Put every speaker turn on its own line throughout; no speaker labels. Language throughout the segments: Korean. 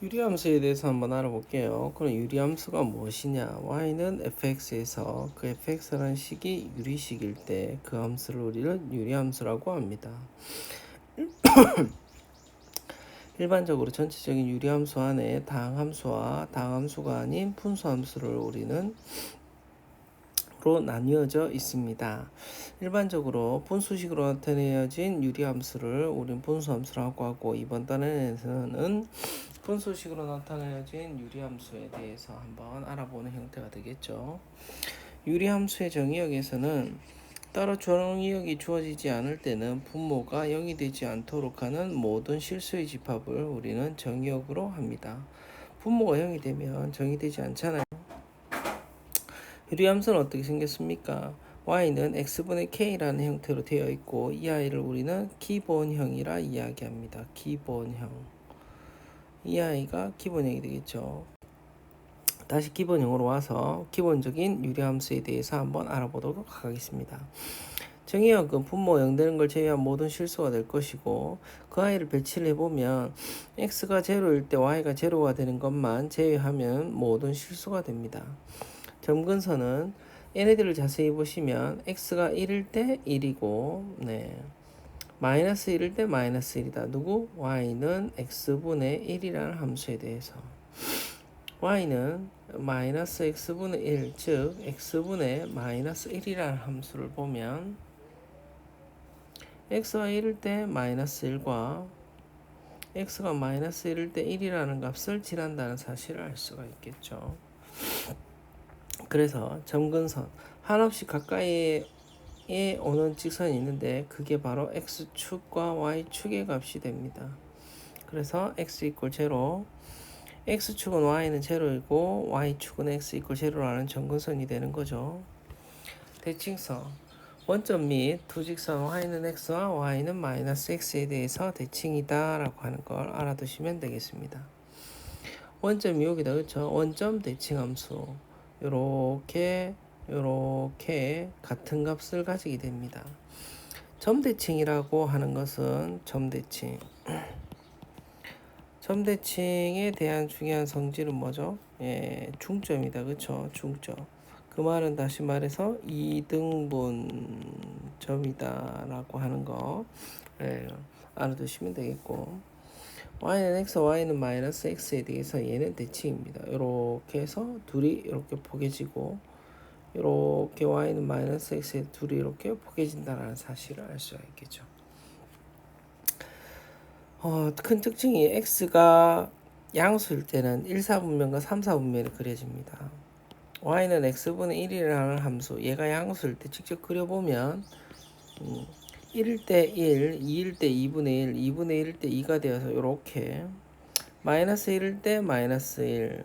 유리함수에 대해서 한번 알아볼게요. 그럼 유리함수가 무엇이냐? y는 fx에서 그 fx라는 식이 유리식일 때 그 함수를 우리는 유리함수라고 합니다. 일반적으로 전체적인 유리함수 안에 다항함수와 다항함수가 아닌 분수함수를 우리는 로 나뉘어져 있습니다. 일반적으로 분수식으로 나타내어진 유리함수를 우리는 분수함수라고 하고 이번 단원에서는 분수식으로 나타내어진 유리함수에 대해서 한번 알아보는 형태가 되겠죠. 유리함수의 정의역에서는 따로 정의역이 주어지지 않을 때는 분모가 0이 되지 않도록 하는 모든 실수의 집합을 우리는 정의역으로 합니다. 분모가 0이 되면 정의되지 않잖아요. 유리함수는 어떻게 생겼습니까? y는 x분의 k라는 형태로 되어 있고 이 아이를 우리는 기본형이라 이야기합니다. 기본형. 이 아이가 기본형이 되겠죠. 다시 기본형으로 와서 기본적인 유리함수에 대해서 한번 알아보도록 하겠습니다. 정의역은 분모 0 되는 걸 제외한 모든 실수가 될 것이고 그 아이를 배치를 해보면 x가 제로일 때 y가 제로가 되는 것만 제외하면 모든 실수가 됩니다. 점근선은 얘네들을 자세히 보시면 x가 1일 때 1이고 네. 마이너스 1일 때 마이너스 1이다. 누구? y는 x분의 1이라는 함수에 대해서 y는 마이너스 x분의 1, 즉 x분의 마이너스 1이라는 함수를 보면 x가 1일 때 마이너스 1과 x가 마이너스 1일 때 1이라는 값을 지난다는 사실을 알 수가 있겠죠. 그래서 점근선 한없이 가까이 에 오는 직선이 있는데 그게 바로 x축과 y축의 값이 됩니다. 그래서 x 이퀄 제로 x축은 y는 제로이고 y축은 x 이퀄 제로라는 점근선이 되는 거죠. 대칭선 원점 및 두 직선 y는 x와 y는 마이너스 x에 대해서 대칭이다 라고 하는 걸 알아두시면 되겠습니다. 원점이 여기다 그렇죠? 원점 대칭함수 요렇게 요렇게 같은 값을 가지게 됩니다. 점대칭이라고 하는 것은 점대칭 점대칭에 대한 중요한 성질은 뭐죠? 예, 중점이다. 그쵸? 중점. 그 말은 다시 말해서 이등분 점이다 라고 하는 거 예, 알아두시면 되겠고 y는 x, y는 마이너스 x에 대해서 얘는 대칭입니다. 이렇게 해서 둘이 이렇게 포개지고 이렇게 y는 마이너스 x에 둘이 이렇게 포개진다는 사실을 알 수가 있겠죠. 어, 큰 특징이 x가 양수일 때는 1, 4분면과 3, 4분면이 그려집니다. y는 x분의 1이라는 함수 얘가 양수일 때 직접 그려보면 음, 1일 때 1, 2일 때 2분의 1, 2분의 1일 때 2가 되어서 이렇게 마이너스 1일 때 마이너스 1,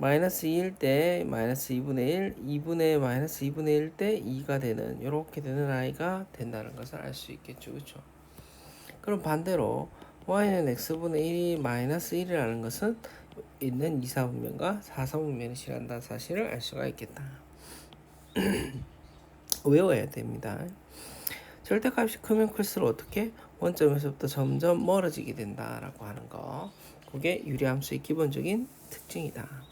마이너스 2일 때 마이너스 2분의 1, 2분의 마이너스 2분의 1일 때 2가 되는 이렇게 되는 아이가 된다는 것을 알 수 있겠죠. 그렇죠? 그럼 반대로 y는 x분의 1이 마이너스 1이라는 것은 있는 2, 4분면과 4, 4분면이 실한다는 사실을 알 수가 있겠다. 외워야 됩니다. 절대값이 크면 클수록 어떻게 원점에서부터 점점 멀어지게 된다라고 하는 거. 그게 유리함수의 기본적인 특징이다.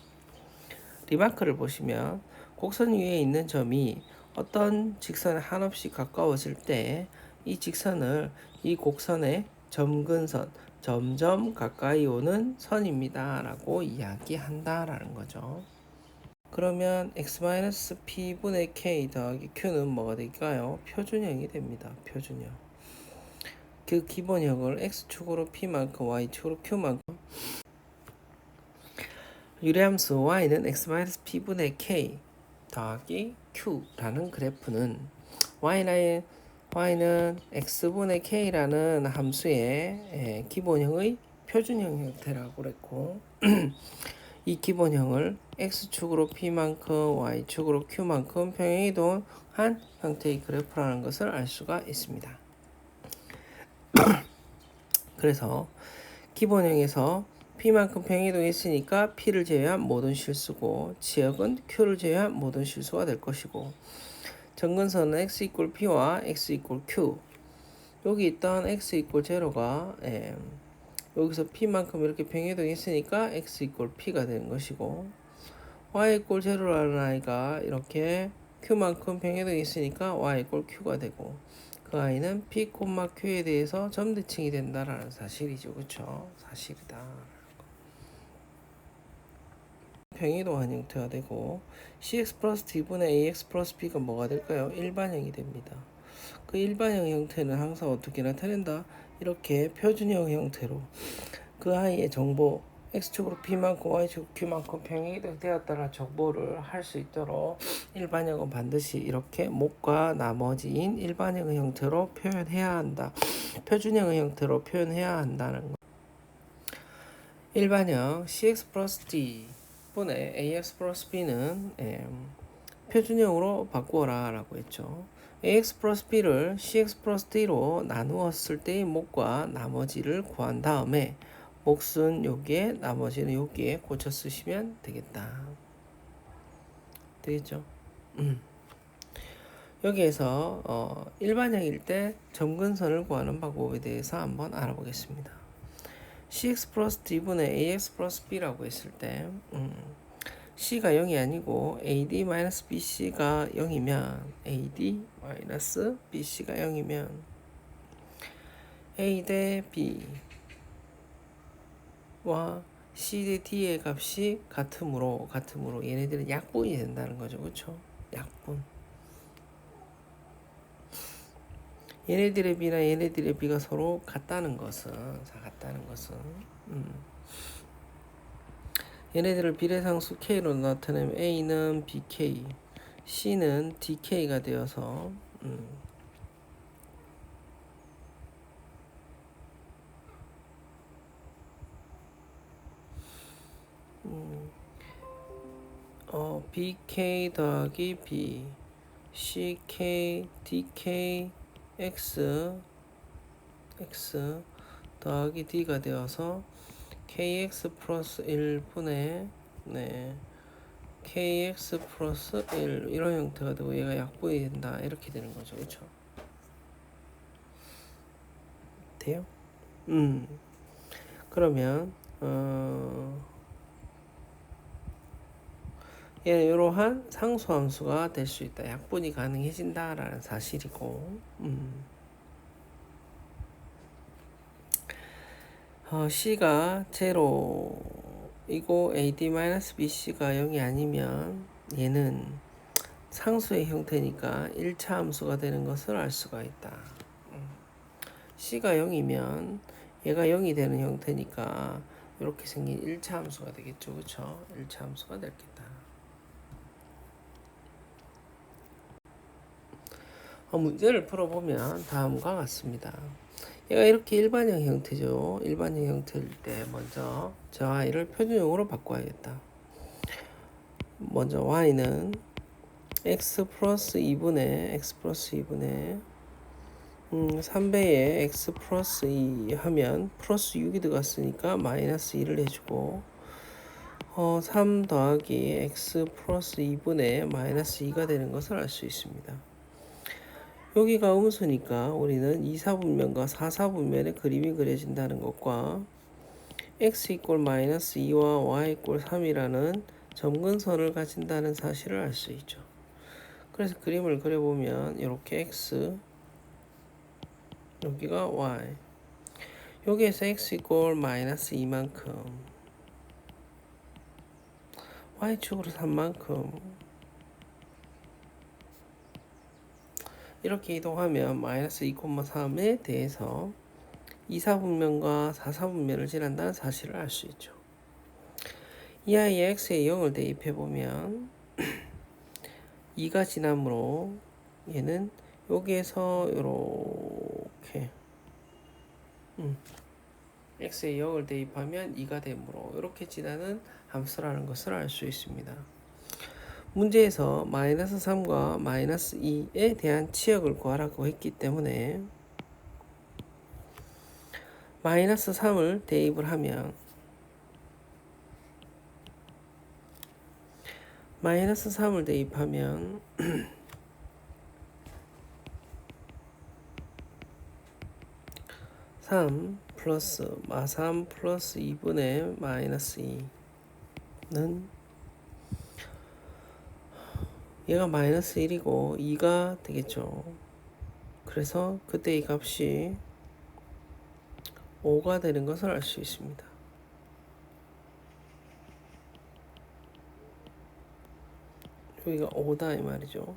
리마크를 보시면 곡선 위에 있는 점이 어떤 직선에 한없이 가까워질 때 이 직선을 이 곡선의 점근선, 점점 가까이 오는 선입니다. 라고 이야기한다 라는 거죠. 그러면 x-p분의 k 더하기 q는 뭐가 될까요? 표준형이 됩니다. 표준형. 그 기본형을 x축으로 p만큼 y축으로 q만큼 유래함수 y는 x-p분의 k 더하기 q라는 그래프는 y는 y는 x분의 k라는 함수의 기본형의 표준형 형태라고 그랬고 이 기본형을 x축으로 p만큼 y축으로 q만큼 평행이동한 형태의 그래프라는 것을 알 수가 있습니다. 그래서 기본형에서 p만큼 평행이동했으니까 p를 제외한 모든 실수고 지역은 q를 제외한 모든 실수가 될 것이고 정근선은 x 이꼴 p와 x 이꼴 q 여기 있던 x 이꼴 제로가 예, 여기서 p만큼 이렇게 평행이동했으니까 x 이꼴 p가 되는 것이고 y 이꼴 제로라는 아이가 이렇게 q만큼 평행이동했으니까 y 이꼴 q가 되고 그 아이는 p, q에 대해서 점대칭이 된다라는 사실이죠. 그렇죠? 사실이다. 평행이동한 형태가 되고 cx 플러스 d분의 ax 플러스 b가 뭐가 될까요? 일반형이 됩니다. 그 일반형 형태는 항상 어떻게 나타낸다? 이렇게 표준형 형태로 그 아이의 정보 x축으로 b만큼 y축 q만큼 평행이 되었다는 정보를 할 수 있도록 일반형은 반드시 이렇게 목과 나머지인 일반형 형태로 표현해야 한다. 표준형 형태로 표현해야 한다는 거. 일반형 cx 플러스 d 분의 ax 플러스 b는 음, 표준형으로 바꾸어라 라고 했죠. ax 플러스 b를 cx 플러스 d로 나누었을 때의 목과 나머지를 구한 다음에 몫은 여기에 나머지는 여기에 고쳐 쓰시면 되겠다. 되겠죠? 음. 여기에서 어, 일반형일 때 점근선을 구하는 방법에 대해서 한번 알아보겠습니다. Cx 플러스 d분의 ax 플러스 b라고 했을 때 음, c가 0이 아니고 ad 마이너스 bc가 0이면 ad 마이너스 bc가 0이면 a 대 b와 c 대 d의 값이 같으므로 같으므로 얘네들은 약분이 된다는 거죠. 그렇죠? 약분. 얘네들의 b나 얘네들의 b가 서로 같다는 것은 자 같다는 것은 음. 얘네들을 비례상수 k로 나타내면 a는 bk, c는 dk가 되어서 음. 음. 어, bk 더하기 b, ck, dk, x, x 더하기 d가 되어서 kx 플러스 1분의 네 kx 플러스 1 이런 형태가 되고 얘가 약분이 된다. 이렇게 되는 거죠. 그렇죠 돼요? 음. 그러면 어 얘는 이러한 상수함수가 될 수 있다 약분이 가능해진다라는 사실이고 음. 어, C가 제로이고 AD-BC가 0이 아니면 얘는 상수의 형태니까 1차 함수가 되는 것을 알 수가 있다. 음. C가 0이면 얘가 0이 되는 형태니까 이렇게 생긴 1차 함수가 되겠죠. 그쵸? 1차 함수가 되겠다. 문제를 풀어보면 다음과 같습니다. 얘가 이렇게 일반형 형태죠. 일반형 형태일 때 먼저 저 y를 표준형으로 바꿔야겠다. 먼저 y는 x 플러스 2분의 x 플러스 2분의 음, 3배에 x 플러스 2 하면 플러스 6이 들어갔으니까 마이너스 2를 해주고 어, 3 더하기 x 플러스 2분의 마이너스 2가 되는 것을 알 수 있습니다. 여기가 음수니까 우리는 2사분면과 4사분면의 그림이 그려진다는 것과 x 이꼴 마이너스 2와 y 이꼴 3이라는 점근선을 가진다는 사실을 알 수 있죠. 그래서 그림을 그려보면 이렇게 x 여기가 y 여기에서 x 이꼴 마이너스 2만큼 y축으로 3만큼 이렇게 이동하면 마이너스 2,3에 대해서 2사분면과 4사분면을 지난다는 사실을 알 수 있죠. 이 아이의 x에 0을 대입해 보면 2가 지나므로 얘는 여기에서 이렇게 음, x에 0을 대입하면 2가 되므로 이렇게 지나는 함수라는 것을 알 수 있습니다. 문제에서 마이너스 3과 마이너스 2에 대한 치역을 구하라고 했기 때문에 마이너스 3을 대입을 하면 마이너스 3을 대입하면 3 플러스 마3 플러스 2분의 마이너스 2는 얘가 마이너스 1이고 2가 되겠죠. 그래서 그때 이 값이 5가 되는 것을 알 수 있습니다. 여기가 5다 이 말이죠.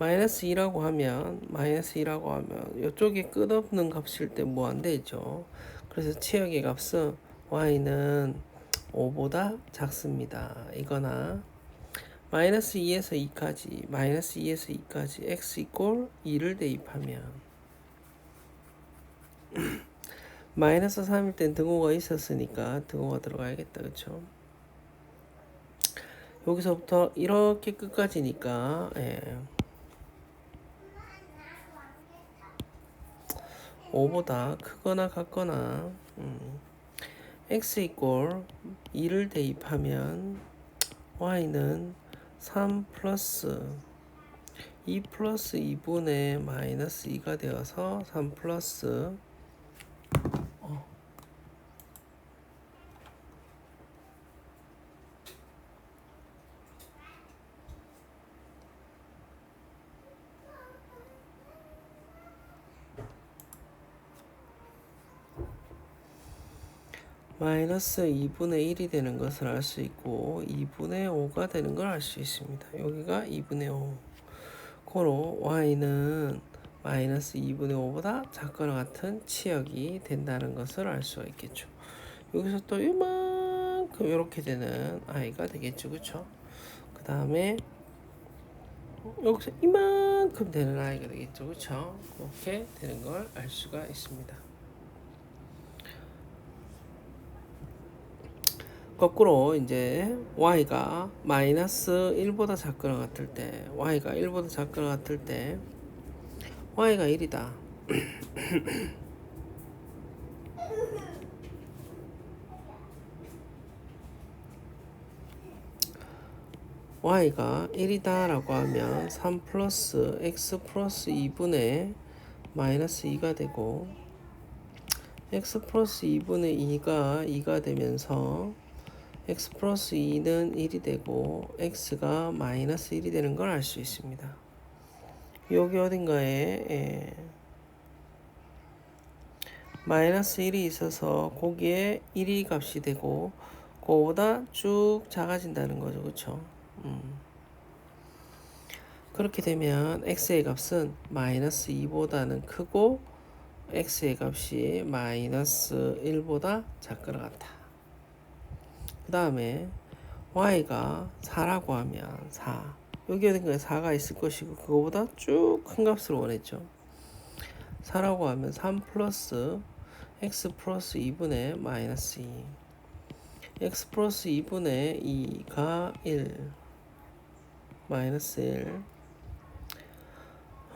마이너스 2라고 하면 마이너스 2라고 하면 이쪽에 끝없는 값일 때뭐안 되죠. 그래서 치역의 값은 y는 5보다 작습니다. 이거나 마이너스 2에서 2까지 마이너스 2에서 2까지 x 이꼴 2를 대입하면 마이너스 3일 땐 등호가 있었으니까 등호가 들어가야겠다 그쵸 여기서부터 이렇게 끝까지니까 예. 5보다 크거나 같거나 음. x 이꼴 2를 대입하면 y는 3 플러스 2 플러스 2분의 마이너스 2가 되어서 3 플러스 마이너스 2분의 1이 되는 것을 알 수 있고 2분의 5가 되는 걸 알 수 있습니다. 여기가 2분의 5. 고로 y는 마이너스 2분의 5보다 작거나 같은 치역이 된다는 것을 알 수가 있겠죠. 여기서 또 이만큼 이렇게 되는 i가 되겠죠. 그쵸? 그 다음에 여기서 이만큼 되는 i가 되겠죠. 그쵸? 그렇게 되는 걸 알 수가 있습니다. 거꾸로 이제 y가 마이너스 1보다 작거나 같을 때 y가 1보다 작거나 같을 때 y가 1이다. y가 1이다 라고 하면 3 플러스 x 플러스 2분의 마이너스 2가 되고 x 플러스 2분의 2가 2가 되면서 x 플러스 2는 1이 되고 x가 마이너스 1이 되는 걸 알 수 있습니다. 여기 어딘가에 예, 마이너스 1이 있어서 거기에 1이 값이 되고 그거보다 쭉 작아진다는 거죠. 그쵸? 음. 그렇게 되면 x의 값은 마이너스 2보다는 크고 x의 값이 마이너스 1보다 작거나 같다. 그 다음에 y가 4라고 하면 4 여기 어딘가에 4가 있을 것이고 그거보다 쭉 큰 값을 원했죠. 4라고 하면 3 플러스 x 플러스 2분의 마이너스 2 x 플러스 2분의 2가 1 마이너스 1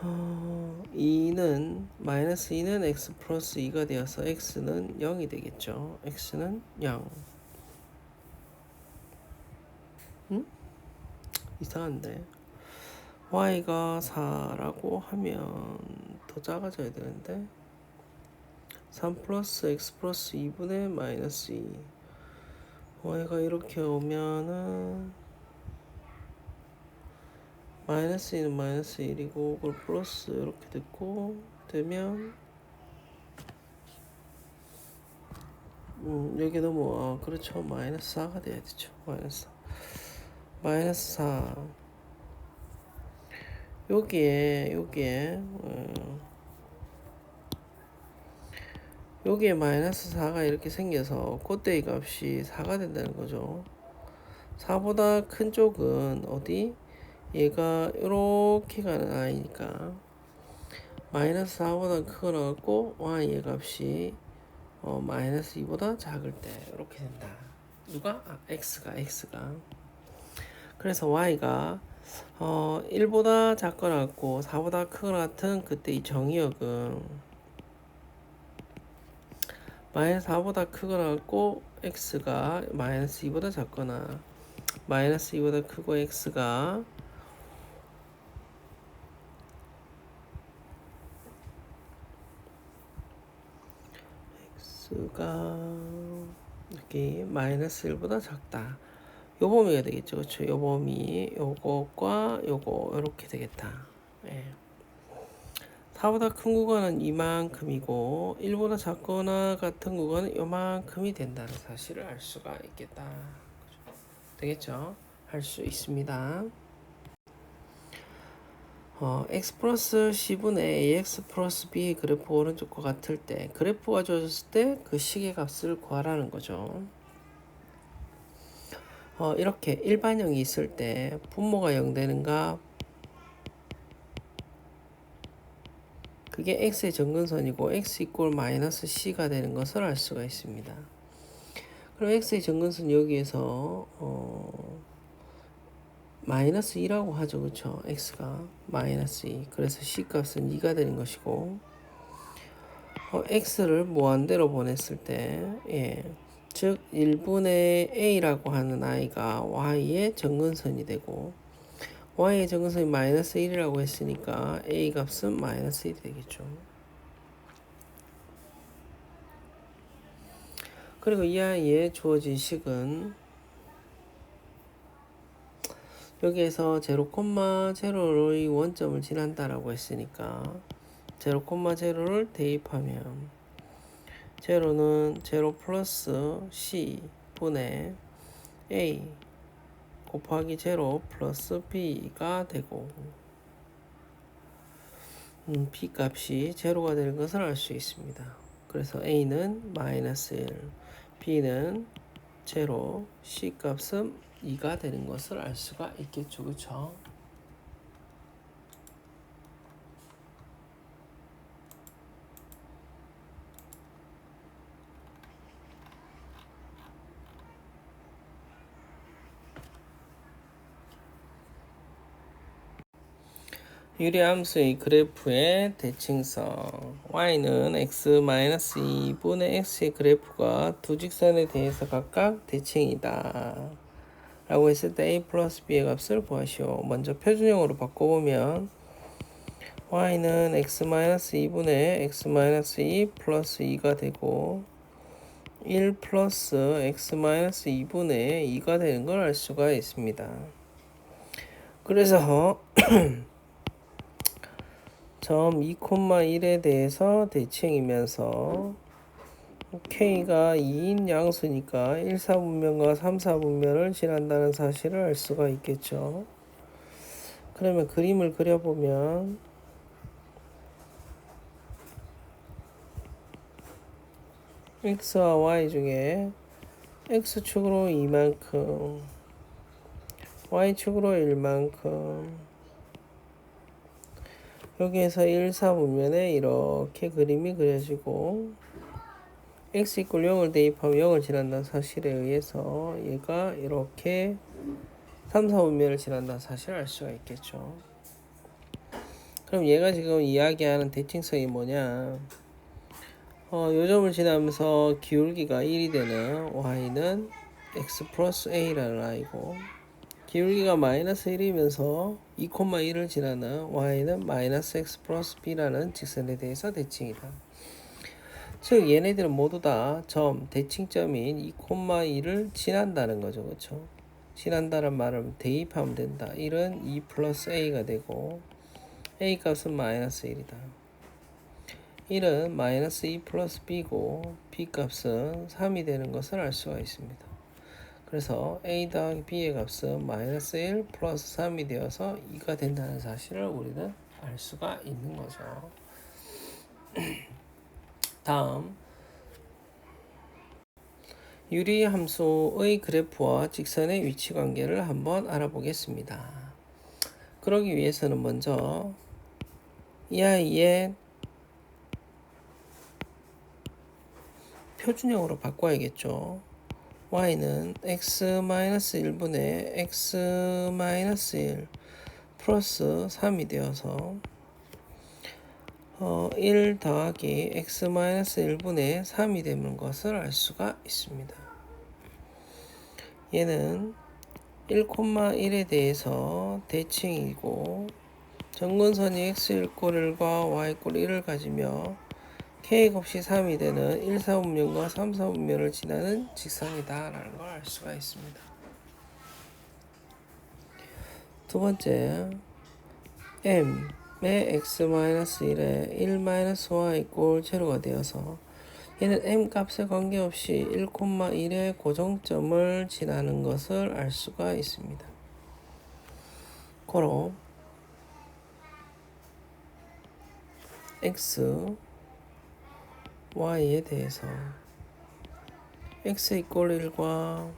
어, 2는 마이너스 2는 x 플러스 2가 되어서 x는 0이 되겠죠. x는 0 이상한데. Y가 4라고 하면 더 작아져야 되는데. 3 플러스 x 플러스 2분의 마이너스 2 y가 이렇게 오면은 마이너스 2는 마이너스 1이고 그걸 플러스 이렇게 됐고 되면 음 여기 너무 아 그렇죠. 마이너스 4가 돼야 되죠 마이너스 4 마이너스 4 여기에 여기에 어, 여기에 마이너스 4가 이렇게 생겨서 꽃대기 값이 4가 된다는 거죠. 4보다 큰 쪽은 어디? 얘가 이렇게 가는 아이니까. 마이너스 4보다 크거나 같고 y의 값이 어, 마이너스 2보다 작을 때 이렇게 된다. 누가? 아, x가 x가 그래서 y가 어, 1보다 작거나 같고 4보다 크거나 같은 그때 이 정의역은 마이너스 4보다 크거나 같고 x가 마이너스 2보다 작거나 마이너스 2보다 크고 x가 x가 여기 마이너스 1보다 작다. 요 범위가 되겠죠. 그렇죠? 요 범위 요것과 요거 이렇게 되겠다. 예. 4보다 큰 구간은 이만큼이고 1보다 작거나 같은 구간은 요만큼이 된다는 사실을 알 수가 있겠다. 되겠죠? 할 수 있습니다. 어, x 플러스 c분의 ax 플러스 b 그래프 오른쪽과 같을 때 그래프가 주어졌을 때 그 식의 값을 구하라는 거죠. 어, 이렇게 일반형이 있을 때 분모가 0 되는가 그게 x의 정근선이고 x 이꼴 마이너스 c가 되는 것을 알 수가 있습니다. 그럼 x의 정근선 여기에서 어, 마이너스 2라고 하죠. 그쵸? x가 마이너스 2. 그래서 c 값은 2가 되는 것이고 어, x를 무한대로 보냈을 때 예. 즉 1분의 a라고 하는 i가 y의 정근선이 되고 y의 정근선이 마이너스 1이라고 했으니까 a 값은 마이너스 1이 되겠죠. 그리고 이 아이의 주어진 식은 여기에서 0,0의 원점을 지난다라고 했으니까 0,0를 대입하면 제로는 제로 플러스 c 분의 a 곱하기 제로 플러스 b가 되고 음, b 값이 제로가 되는 것을 알 수 있습니다. 그래서 a는 마이너스 1, b는 제로, c 값은 2가 되는 것을 알 수가 있겠죠. 그렇죠? 유리함수의 그래프의 대칭성. y는 x-2분의 x의 그래프가 두 직선에 대해서 각각 대칭이다. 라고 했을 때 a 플러스 b의 값을 구하시오. 먼저 표준형으로 바꿔보면 y는 x-2분의 x-2 플러스 2가 되고 1 플러스 x-2분의 2가 되는 걸 알 수가 있습니다. 그래서 점 2,1에 대해서 대칭이면서 K가 2인 양수니까 1, 4분면과 3, 4분면을 지난다는 사실을 알 수가 있겠죠. 그러면 그림을 그려보면 X와 Y 중에 X축으로 2만큼 Y축으로 1만큼 여기에서 1, 4분면에 이렇게 그림이 그려지고 x 이꼴 0을 대입하면 0을 지난다는 사실에 의해서 얘가 이렇게 3, 4분면을 지난다는 사실을 알 수가 있겠죠. 그럼 얘가 지금 이야기하는 대칭성이 뭐냐? 어, 요점을 지나면서 기울기가 1이 되는 y는 x 플러스 a라는 i고 기울기가 마이너스 1이면서 2,1을 지나는 y는 마이너스 x 플러스 b라는 직선에 대해서 대칭이다. 즉 얘네들은 모두 다 점 대칭점인 2,2를 지난다는 거죠. 그렇죠? 지난다는 말을 대입하면 된다. 1은 2 플러스 a가 되고 a 값은 마이너스 1이다. 1은 마이너스 2 플러스 b고 b 값은 3이 되는 것을 알 수가 있습니다. 그래서 a 더하기 b의 값은 마이너스 1 플러스 3이 되어서 2가 된다는 사실을 우리는 알 수가 있는 거죠. 다음 유리 함수의 그래프와 직선의 위치 관계를 한번 알아보겠습니다. 그러기 위해서는 먼저 이 아이의 표준형으로 바꿔야겠죠. Y는 x-1분의 x-1 플러스 3이 되어서 어, 1 더하기 x-1분의 3이 되는 것을 알 수가 있습니다. 얘는 1,1에 대해서 대칭이고 정근선이 x1꼴 1과 y1꼴 1을 가지며 k 곱시 3이 되는 1, 4분면과 3, 4분면을 지나는 직선이다 라는 걸 알 수가 있습니다. 두 번째 m의 x-1에 1-y 꼴 제로가 되어서 얘는 m 값에 관계없이 1,1의 고정점을 지나는 것을 알 수가 있습니다. 그럼 x, y에 대해서 x 이꼴 1과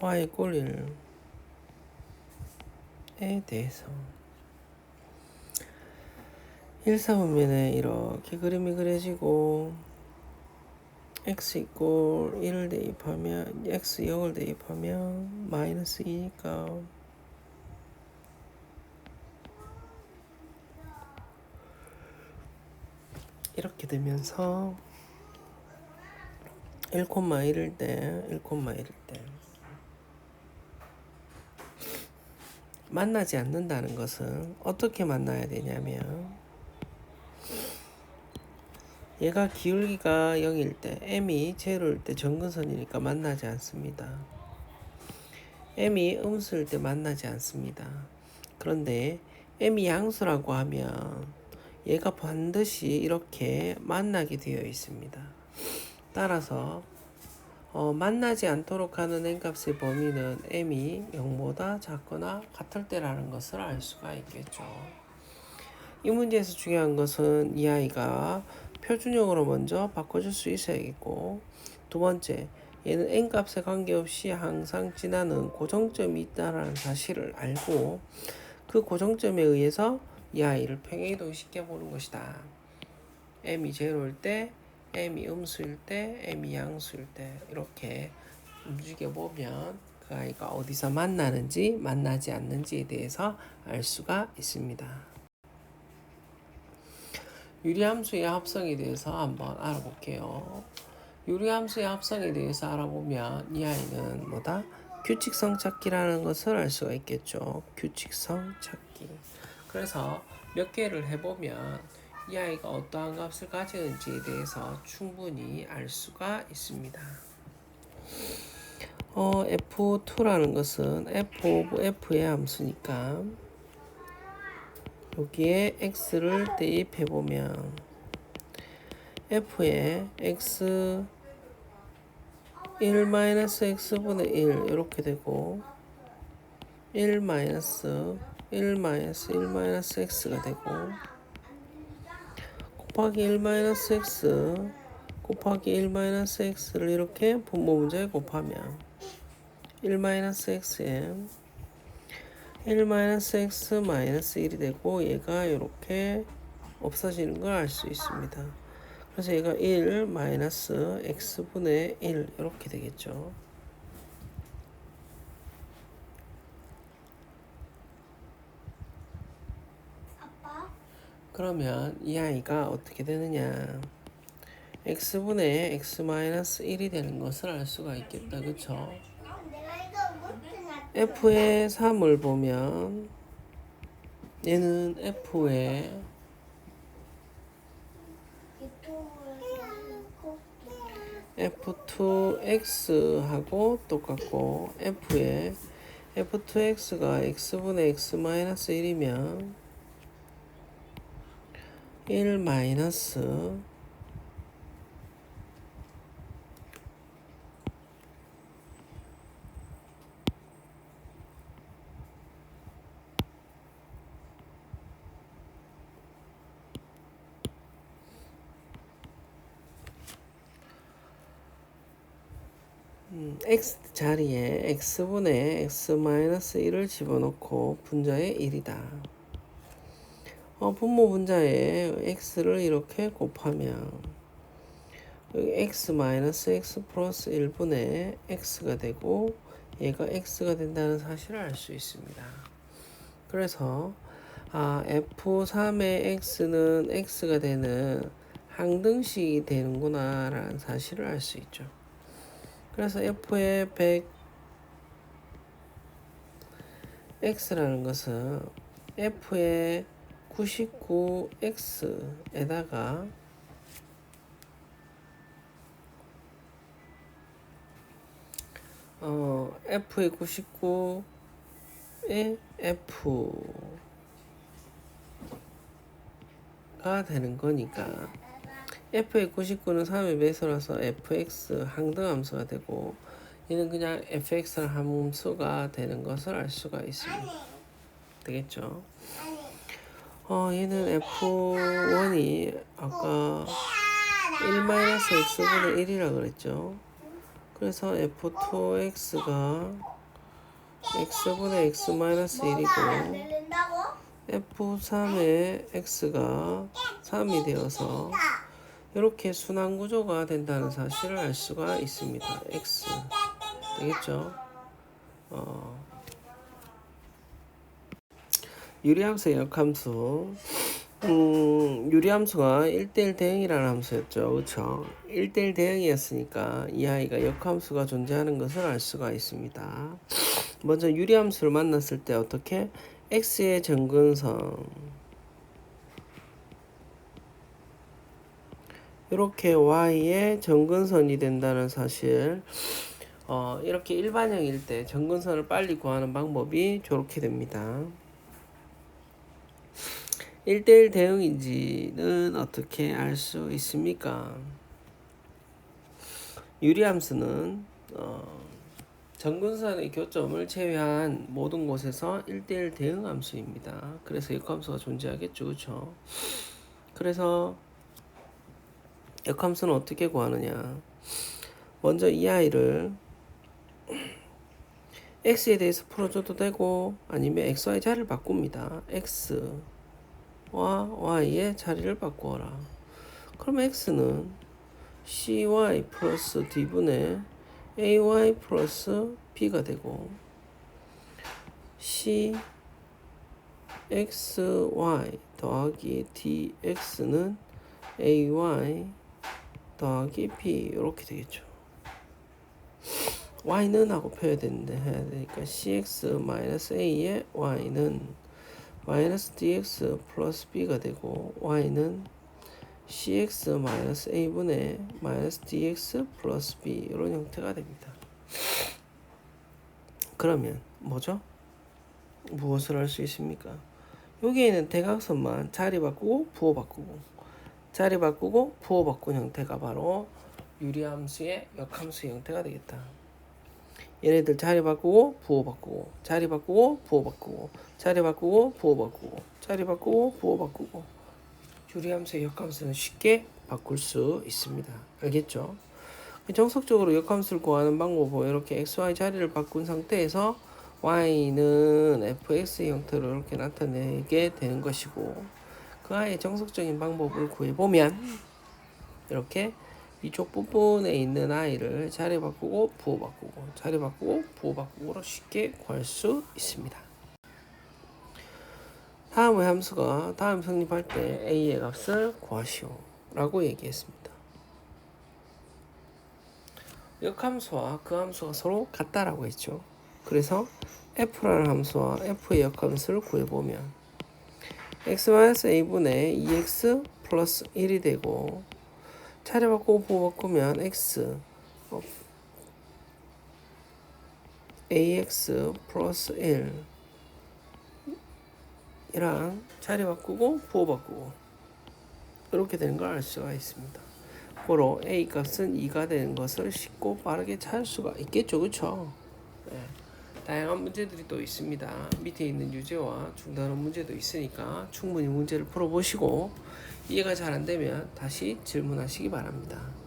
y 이꼴 1에 대해서 1, 4분면에 이렇게 그림이 그려지고 x 이꼴 1을 대입하면 x 0을 대입하면 마이너스 2니까 이렇게 되면서 1,1일 때 1,1일 때 만나지 않는다는 것은 어떻게 만나야 되냐면 얘가 기울기가 0일 때 m이 제로일 때 정근선이니까 만나지 않습니다. m이 음수일 때 만나지 않습니다. 그런데 m이 양수라고 하면 얘가 반드시 이렇게 만나게 되어 있습니다. 따라서 어, 만나지 않도록 하는 n값의 범위는 m이 0보다 작거나 같을 때라는 것을 알 수가 있겠죠. 이 문제에서 중요한 것은 이 아이가 표준형으로 먼저 바꿔줄 수 있어야겠고 두 번째 얘는 n값에 관계없이 항상 지나는 고정점이 있다는 사실을 알고 그 고정점에 의해서 이 아이를 평행이동 시켜보는 것이다. m이 제로일 때 m이 음수일 때, m이 양수일 때 이렇게 움직여 보면 그 아이가 어디서 만나는지 만나지 않는지에 대해서 알 수가 있습니다. 유리함수의 합성에 대해서 한번 알아볼게요. 유리함수의 합성에 대해서 알아보면 이 아이는 뭐다? 규칙성 찾기라는 것을 알 수가 있겠죠. 규칙성 찾기. 그래서 몇 개를 해보면 이 아이가 어떠한 값을 가지는지에 대해서 충분히 알 수가 있습니다. 어, F2라는 것은 F of F의 함수니까 여기에 X를 대입해 보면 F에 X 1-X분의 1 이렇게 되고 1 마이너스 1 마이너스 1 마이너스 X가 되고 곱하기 1 마이너스 x 곱하기 1 마이너스 x를 이렇게 분모 문제에 곱하면 1 마이너스 x에 1 마이너스 x 마이너스 1이 되고 얘가 이렇게 없어지는 걸 알 수 있습니다. 그래서 얘가 1 마이너스 x분의 1 이렇게 되겠죠.
아빠?
그러면 이 아이가 어떻게 되느냐? X분의 x 마이너스 1이 되는 것을 알 수가 있겠다. 그쵸? F의 3을 보면 얘는 f의 f2x하고 똑같고 f의 f2x가 x분의 x 마이너스 1이면 1 마이너스 음, x 자리에 x분의 x 마이너스 1을 집어넣고 분자에 1이다. 어, 분모 분자에 x를 이렇게 곱하면 x 마이너스 x 플러스 1분의 x가 되고 얘가 x가 된다는 사실을 알 수 있습니다. 그래서 아, f3의 x는 x가 되는 항등식이 되는구나 라는 사실을 알 수 있죠. 그래서 f의 100 x라는 것은 f의 99x에다가 어 f의 99에 f가 되는 거니까 f의 99는 3의 배수라서 fx 항등함수가 되고 얘는 그냥 fx라는 함수가 되는 것을 알 수가 있습니다. 되겠죠? 어 얘는 f1이 아까 1-x분의 1이라 그랬죠. 그래서 f2x가 x분의 x
뭐가 안
1이고
들린다고?
f3의 x가 3이 되어서 이렇게 순환 구조가 된다는 사실을 알 수가 있습니다. x 되겠죠? 어, 유리함수의 역함수 음, 유리함수가 1대1 대응이라는 함수였죠. 그렇죠? 1대1 대응이었으니까 이 아이가 역함수가 존재하는 것을 알 수가 있습니다. 먼저 유리함수를 만났을 때 어떻게 x의 정근선 이렇게 y의 정근선이 된다는 사실 어, 이렇게 일반형일 때 정근선을 빨리 구하는 방법이 저렇게 됩니다. 1대1 대응인지는 어떻게 알 수 있습니까? 유리함수는 어, 정근선의 교점을 제외한 모든 곳에서 1대1 대응함수입니다. 그래서 역함수가 존재하겠죠. 그렇죠? 그래서 역함수는 어떻게 구하느냐? 먼저 이 아이를 x에 대해서 풀어줘도 되고 아니면 xy 자리를 바꿉니다. x 와 y의 자리를 바꾸어라. 그럼 x는 cy 플러스 d분의 ay 플러스 b가 되고 c xy 더하기 dx는 ay 더하기 b 이렇게 되겠죠. y는 하고 표현되는데 해야 되니까 cx 마이너스 a의 y는 마이너스 dx 플러스 b가 되고 y는 cx 마이너스 a분의 마이너스 dx 플러스 b 이런 형태가 됩니다. 그러면 뭐죠? 무엇을 할 수 있습니까? 여기에 있는 대각선만 자리 바꾸고 부호 바꾸고 자리 바꾸고 부호 바꾼 형태가 바로 유리함수의 역함수의 형태가 되겠다. 얘네들 자리 바꾸고 부호 바꾸고 자리 바꾸고 부호 바꾸고 자리 바꾸고 부호 바꾸고 자리 바꾸고 부호 바꾸고 유리함수의 역함수는 쉽게 바꿀 수 있습니다. 알겠죠? 정석적으로 역함수를 구하는 방법은 이렇게 xy 자리를 바꾼 상태에서 y는 fx 형태로 이렇게 나타내게 되는 것이고 그 아이의 정석적인 방법을 구해보면 이렇게 이쪽 부분에 있는 아이를 자리 바꾸고 부호 바꾸고 자리 바꾸고 부호 바꾸고로 쉽게 구할 수 있습니다. 다음의 함수가 다음 성립할 때 a의 값을 구하시오 라고 얘기했습니다. 역함수와 그 함수가 서로 같다라고 했죠. 그래서 f라는 함수와 f의 역함수를 구해보면 x-a분의 2x 플러스 1이 되고 차례 바꾸고 부호 바꾸면 x 어, ax 플러스 1 이랑 자리 바꾸고 부호 바꾸고 이렇게 되는 걸 알 수가 있습니다. 고로 a 값은 2가 되는 것을 쉽고 빠르게 찾을 수가 있겠죠, 그렇죠? 네. 다양한 문제들이 또 있습니다. 밑에 있는 유제와 중단원 문제도 있으니까 충분히 문제를 풀어보시고 이해가 잘 안 되면 다시 질문하시기 바랍니다.